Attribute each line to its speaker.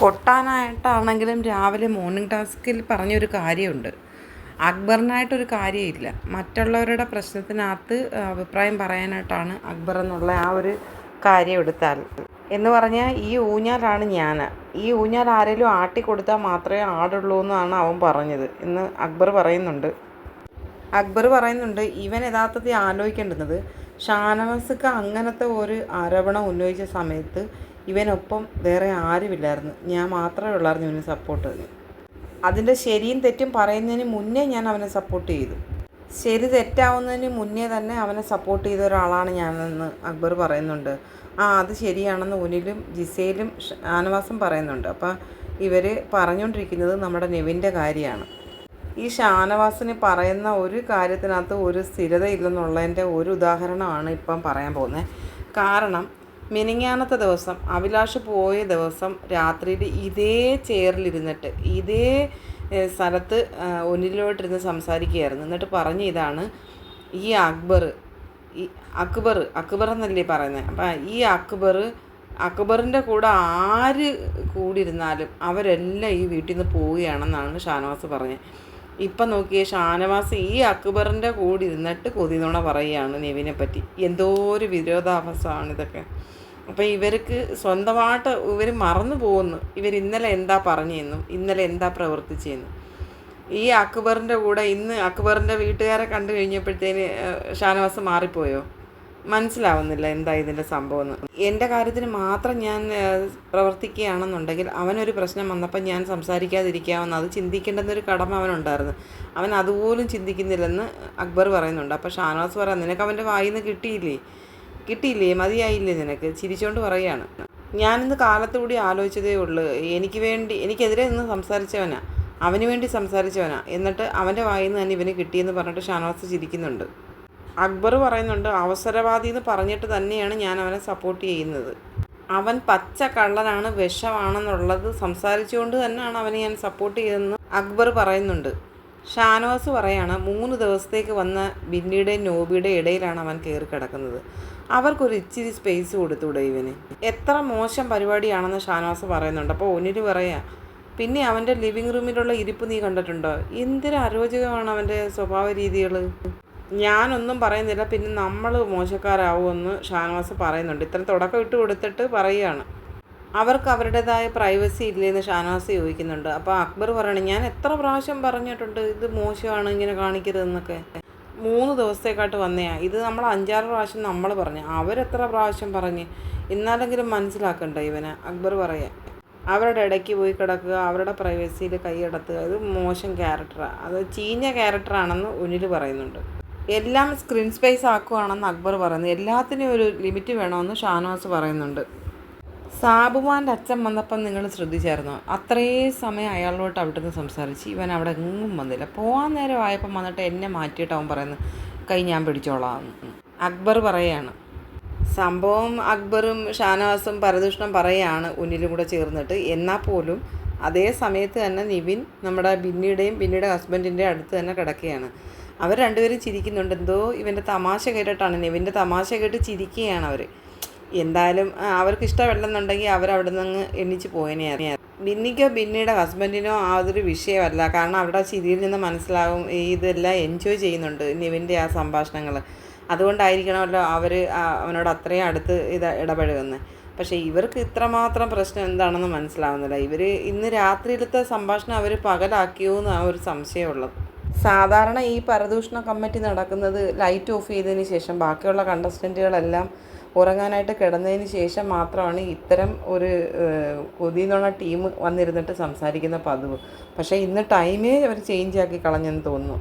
Speaker 1: കൊട്ടാനായിട്ടാണെങ്കിലും രാവിലെ മോർണിംഗ് ടാസ്കിൽ പറഞ്ഞൊരു കാര്യമുണ്ട്. അക്ബറിനായിട്ടൊരു കാര്യമില്ല. മറ്റുള്ളവരുടെ പ്രശ്നത്തിനകത്ത് അഭിപ്രായം പറയാനായിട്ടാണ് അക്ബർ എന്നുള്ള ആ ഒരു കാര്യം എടുത്താൽ എന്ന് പറഞ്ഞാൽ ഈ ഊഞ്ഞാലാണ് ഞാൻ ഈ ഊഞ്ഞാൽ ആരെങ്കിലും ആട്ടി കൊടുത്താൽ മാത്രമേ ആടുള്ളൂ എന്നാണ് അവൻ പറഞ്ഞത് എന്ന് അക്ബർ പറയുന്നുണ്ട്. അക്ബർ പറയുന്നുണ്ട് ഇവൻ യഥാർത്ഥത്തിൽ ആലോചിക്കേണ്ടുന്നത് ഷാനവാസ്ക്ക് അങ്ങനത്തെ ഒരു ആരോപണം ഉന്നയിച്ച സമയത്ത് ഇവനൊപ്പം വേറെ ആരുമില്ലായിരുന്നു. ഞാൻ മാത്രമേ ഉള്ളായിരുന്നു ഇവന് സപ്പോർട്ട് അതിന്റെ ശരിയും തെറ്റും പറയുന്നതിന് മുന്നേ ഞാൻ അവനെ സപ്പോർട്ട് ചെയ്തു. ശരി തെറ്റാവുന്നതിന് മുന്നേ തന്നെ അവനെ സപ്പോർട്ട് ചെയ്ത ഒരാളാണ് ഞാനെന്ന് അക്ബർ പറയുന്നുണ്ട്. ആ അത് ശരിയാണെന്ന് ഉനിലും ജിസയിലും ഷാനവാസും പറയുന്നുണ്ട്. അപ്പം ഇവർ പറഞ്ഞുകൊണ്ടിരിക്കുന്നത് നമ്മുടെ നെവിന്റെ കാര്യമാണ്. ഈ ഷാനവാസിന് പറയുന്ന ഒരു കാര്യത്തിനകത്ത് ഒരു സ്ഥിരതയില്ലെന്നുള്ളതിന്റെ ഒരു ഉദാഹരണമാണ് ഇപ്പം പറയാൻ പോകുന്നത്. കാരണം മിനിങ്ങാനത്തെ ദിവസം അഭിലാഷ് പോയ ദിവസം രാത്രിയിൽ ഇതേ ചെയറിലിരുന്നിട്ട് ഇതേ സ്ഥലത്ത് ഒന്നിലോട്ടിരുന്ന് സംസാരിക്കുകയായിരുന്നു. എന്നിട്ട് പറഞ്ഞ ഇതാണ് ഈ അക്ബർ ഈ അക്ബർ അക്ബർ എന്നല്ലേ പറയുന്നത്? അപ്പം ഈ അക്ബർ അക്ബറിന്റെ കൂടെ ആര് കൂടിയിരുന്നാലും അവരെല്ലാം ഈ വീട്ടിൽ നിന്ന് പോവുകയാണെന്നാണ് ഷാനവാസ് പറഞ്ഞത്. ഇപ്പം നോക്കിയ ഷാനവാസ് ഈ അക്ബറിന്റെ കൂടി ഇരുന്നിട്ട് കൊതിനുണ പറയുകയാണ് നെവിനെ പറ്റി എന്തോ ഒരു വിരോധാഭാസമാണ് ഇതൊക്കെ. അപ്പം ഇവർക്ക് സ്വന്തമായിട്ട് ഇവർ മറന്നു പോകുന്നു. ഇവർ ഇന്നലെ എന്താ പറഞ്ഞെന്നും ഇന്നലെ എന്താ പ്രവർത്തിച്ചെന്നും. ഈ അക്ബറിന്റെ കൂടെ ഇന്ന് അക്ബറിന്റെ വീട്ടുകാരെ കണ്ടു കഴിഞ്ഞപ്പോഴത്തേന് ഷാനവാസ് മാറിപ്പോയോ? മനസ്സിലാവുന്നില്ല എന്താ ഇതിന്റെ സംഭവം എന്ന്. എന്റെ കാര്യത്തിന് മാത്രം ഞാൻ പ്രവർത്തിക്കുകയാണെന്നുണ്ടെങ്കിൽ അവനൊരു പ്രശ്നം വന്നപ്പോൾ ഞാൻ സംസാരിക്കാതിരിക്കാമെന്ന് അത് ചിന്തിക്കേണ്ടെന്നൊരു കടമ അവനുണ്ടായിരുന്നു. അവൻ അതുപോലും ചിന്തിക്കുന്നില്ലെന്ന് അക്ബർ പറയുന്നുണ്ട്. അപ്പോൾ ഷാനവാസ് പറയാം നിനക്ക് അവന്റെ വായിൽ നിന്ന് കിട്ടിയില്ലേ? കിട്ടിയില്ലേ? മതിയായില്ലേ നിനക്ക്? ചിരിച്ചുകൊണ്ട് പറയുകയാണ് ഞാനിന്ന് കാലത്തുകൂടി ആലോചിച്ചതേ ഉള്ളൂ എനിക്ക് വേണ്ടി എനിക്കെതിരെ നിന്ന് സംസാരിച്ചവനാ അവന് വേണ്ടി സംസാരിച്ചവനാ. എന്നിട്ട് അവന്റെ വായിൽ നിന്ന് തന്നെ ഇവന് കിട്ടിയെന്ന് പറഞ്ഞിട്ട് ഷാനവാസ് ചിരിക്കുന്നുണ്ട്. അക്ബർ പറയുന്നുണ്ട് അവസരവാദി എന്ന് പറഞ്ഞിട്ട് തന്നെയാണ് ഞാൻ അവനെ സപ്പോർട്ട് ചെയ്യുന്നത്. അവൻ പച്ച കള്ളനാണ് വിഷമാണെന്നുള്ളത് സംസാരിച്ചുകൊണ്ട് തന്നെയാണ് അവനെ ഞാൻ സപ്പോർട്ട് ചെയ്തതെന്ന് അക്ബർ പറയുന്നുണ്ട്. ഷാനവാസ് പറയാണ് മൂന്ന് ദിവസത്തേക്ക് വന്ന ബിന്നിയുടെയും നോബിയുടെ ഇടയിലാണ് അവൻ കയറി കിടക്കുന്നത്. അവർക്കൊരു ഇച്ചിരി സ്പേസ് കൊടുത്തൂടെ ഇവന്. എത്ര മോശം പരിപാടിയാണെന്ന് ഷാനവാസ് പറയുന്നുണ്ട്. അപ്പോൾ ഒന്നിന് പറയാം പിന്നെ അവന്റെ ലിവിങ് റൂമിലുള്ള ഇരിപ്പ് നീ കണ്ടിട്ടുണ്ടോ? എന്തൊരു അരോചകമാണ് അവന്റെ സ്വഭാവ രീതികൾ ഞാനൊന്നും പറയുന്നില്ല. പിന്നെ നമ്മൾ മോശക്കാരാവുമെന്ന് ഷാനവാസ് പറയുന്നുണ്ട്. ഇത്ര തുടക്കം ഇട്ട് കൊടുത്തിട്ട് പറയുകയാണ്. അവർക്ക് അവരുടേതായ പ്രൈവസി ഇല്ലെന്ന് ഷാനവാസ് ചോദിക്കുന്നുണ്ട്. അപ്പോൾ അക്ബർ പറയണം ഞാൻ എത്ര പ്രാവശ്യം പറഞ്ഞിട്ടുണ്ട് ഇത് മോശമാണ് ഇങ്ങനെ കാണിക്കരുതെന്നൊക്കെ? മൂന്ന് ദിവസത്തേക്കാട്ട് വന്നയാ ഇത് നമ്മൾ അഞ്ചാറ് പ്രാവശ്യം നമ്മൾ പറഞ്ഞു. അവരെത്ര പ്രാവശ്യം പറഞ്ഞ്? എന്നാലെങ്കിലും മനസ്സിലാക്കണ്ട ഇവനെ? അക്ബർ പറയാം. അവരുടെ ഇടയ്ക്ക് പോയി കിടക്കുക അവരുടെ പ്രൈവസിയിൽ കൈയടത്തുക ഇത് മോശം ക്യാരക്ടറാണ് അത് ചീഞ്ഞ ക്യാരക്ടറാണെന്ന് ഉനിൽ പറയുന്നുണ്ട്. എല്ലാം സ്ക്രീൻ സ്പേസ് ആക്കുവാണെന്ന് അക്ബർ പറയുന്നു. എല്ലാത്തിനും ഒരു ലിമിറ്റ് വേണമെന്ന് ഷാനവാസ് പറയുന്നുണ്ട്. സാബുമാന്റെ അച്ഛൻ വന്നപ്പം നിങ്ങൾ ശ്രദ്ധിച്ചായിരുന്നു? അത്രയും സമയം അയാളോട്ട് അവിടെ നിന്ന് സംസാരിച്ച് ഇവൻ അവിടെ എങ്ങും വന്നില്ല. പോകാൻ നേരം ആയപ്പം വന്നിട്ട് എന്നെ മാറ്റിയിട്ട് അവൻ പറയുന്നു കൈ ഞാൻ പിടിച്ചോളാം. അക്ബർ പറയാണ്. സംഭവം അക്ബറും ഷാനവാസും പരദൂഷണം പറയാണ്. ഉന്നിലും കൂടെ ചേർന്നിട്ട്. എന്നാൽ പോലും അതേ സമയത്ത് തന്നെ നിവിൻ നമ്മുടെ ബിന്നിയുടെയും ബിന്നിയുടെ ഹസ്ബൻഡിന്റെ അടുത്ത് തന്നെ കിടക്കുകയാണ്. അവർ രണ്ടുപേരും ചിരിക്കുന്നുണ്ട്. എന്തോ ഇവന്റെ തമാശ കേട്ടിട്ടാണ്. നിവിന്റെ തമാശ കേട്ട് ചിരിക്കുകയാണ് അവർ. എന്തായാലും അവർക്ക് ഇഷ്ടമല്ലെന്നുണ്ടെങ്കിൽ അവരവിടെ നിന്ന് എണ്ണിച്ച് പോയനെയായിരുന്നു. ബിന്നിക്കോ ബിന്നിയുടെ ഹസ്ബൻഡിനോ ആ അതൊരു വിഷയമല്ല. കാരണം അവിടെ ചിരിയിൽ നിന്ന് മനസ്സിലാവും ഇതെല്ലാം എൻജോയ് ചെയ്യുന്നുണ്ട് നിവിന്റെ ആ സംഭാഷണങ്ങൾ. അതുകൊണ്ടായിരിക്കണമല്ലോ അവർ അവനോട് അത്രയും അടുത്ത് ഇത് ഇടപഴകുന്നത്. പക്ഷേ ഇവർക്ക് ഇത്രമാത്രം പ്രശ്നം എന്താണെന്ന് മനസ്സിലാവുന്നില്ല. ഇവർ ഇന്ന് രാത്രിയിലത്തെ സംഭാഷണം അവർ പകലാക്കിയോ എന്ന് ആ ഒരു സംശയമുള്ളത്. സാധാരണ ഈ പരദൂഷണ കമ്മിറ്റി നടക്കുന്നത് ലൈറ്റ് ഓഫ് ചെയ്തതിന് ശേഷം ബാക്കിയുള്ള കണ്ടസ്റ്റന്റുകളെല്ലാം ഉറങ്ങാനായിട്ട് കിടന്നതിന് ശേഷം മാത്രമാണ് ഇത്തരം ഒരു കൊതിന്നുള്ള ടീം വന്നിരുന്നിട്ട് സംസാരിക്കുന്ന പതിവ്. പക്ഷേ ഇന്ന് ടൈമേ അവർ ചേഞ്ച് ആക്കി കളഞ്ഞെന്ന് തോന്നുന്നു.